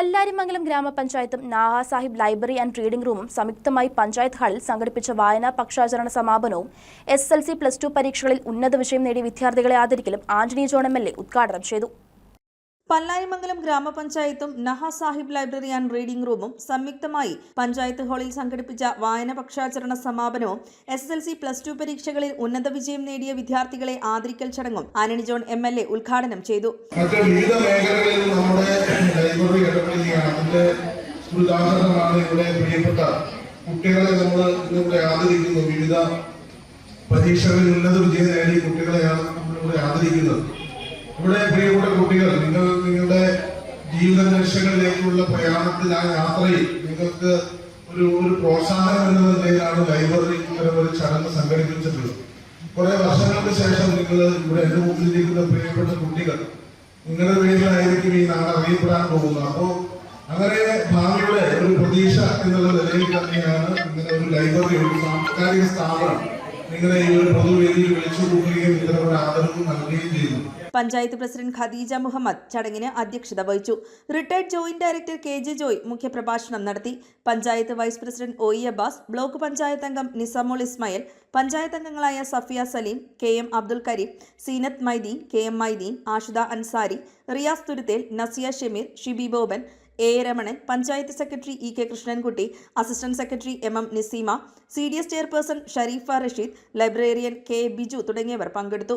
Pallarimangalam ഗ്രാമപഞ്ചായത്തും Naha Sahib library and reading റൂമും സംയുക്തമായി പഞ്ചായത്ത് ഹാളിൽ സംഘടിപ്പിച്ച വായനാ പക്ഷാചരണ സമാപനവും S L C plus two പരീക്ഷകളിൽ ഉന്നത വിഷയം നേടിയ വിദ്യാർത്ഥികളെ ആദരിക്കലും Antony John M L A ഉദ്ഘാടനം ചെയ്തു. Pallarimangalam ഗ്രാമപഞ്ചായത്തും Naha Sahib library and reading റൂമും സംയുക്തമായി പഞ്ചായത്ത് ഹാളിൽ സംഘടിപ്പിച്ച വായനപക്ഷാചരണ സമാപനവും S S L C plus two പരീക്ഷകളിൽ ഉന്നത വിജയം നേടിയ വിദ്യാർത്ഥികളെ ആദരിക്കൽ ചടങ്ങും Antony John M L A ഉദ്ഘാടനം ചെയ്തു. കുട്ടികളെ നമ്മൾ ഇന്നിവിടെ ആദരിക്കുന്നു. വിവിധ പരീക്ഷകളിൽ ഉന്നത വിജയം നേടിയ കുട്ടികളെയാണ് നമ്മളിവിടെ ആദരിക്കുന്നത്. ഇവിടെ പ്രിയപ്പെട്ട കുട്ടികൾ നിങ്ങൾ നിങ്ങളുടെ ജീവിത ലക്ഷ്യങ്ങളിലേക്കുള്ള പ്രയാണത്തിൽ ആ യാത്രയിൽ നിങ്ങൾക്ക് ഒരു ഒരു പ്രോത്സാഹനം എന്ന നിലയിലാണ് ലൈബ്രറി ഇങ്ങനെ ഒരു ചടങ്ങ് സംഘടിപ്പിച്ചിട്ടുള്ളത്. കുറെ വർഷങ്ങൾക്ക് ശേഷം നിങ്ങൾ ഇവിടെ എന്റെ മുമ്പിലിരിക്കുന്ന പ്രിയപ്പെട്ട കുട്ടികൾ നിങ്ങളുടെ പേരിലായിരിക്കും ഈ നാട് അറിയപ്പെടാൻ പോകുന്നത്. അപ്പോ അങ്ങനെ ഭാവിയുടെ ഒരു പ്രതീക്ഷ എന്നുള്ള നിലയിൽ തന്നെയാണ് ഇങ്ങനെ ഒരു ലൈബ്രറി ഒരു സാംസ്കാരിക സ്ഥാപനം നിങ്ങളെ ഈ ഒരു പൊതുവേദിയിൽ വിളിച്ചു കൂട്ടുകയും ഇത്തരം ഒരു ആദരവ് നൽകുകയും ചെയ്യുന്നു പഞ്ചായത്ത് പ്രസിഡന്റ് ഖദീജ മുഹമ്മദ് ചടങ്ങിന് അധ്യക്ഷത വഹിച്ചു. Retired joint director K J Joy മുഖ്യപ്രഭാഷണം നടത്തി. Panchayat vice president O E Abbas block panchayat അംഗം നിസാമുൾ ഇസ്മായിൽ പഞ്ചായത്ത് അംഗങ്ങളായ Safiya Saleem K M Abdul Kareem Seenath Maideen K M Maideen Ashida Ansari Riyas Thuruthel Nasiya Shameer Shibi Boban A Ramanan panchayat secretary E K Krishnankutty assistant secretary M M Niseema C D S chairperson Sharifa Rasheed librarian K Biju തുടങ്ങിയവർ പങ്കെടുത്തു.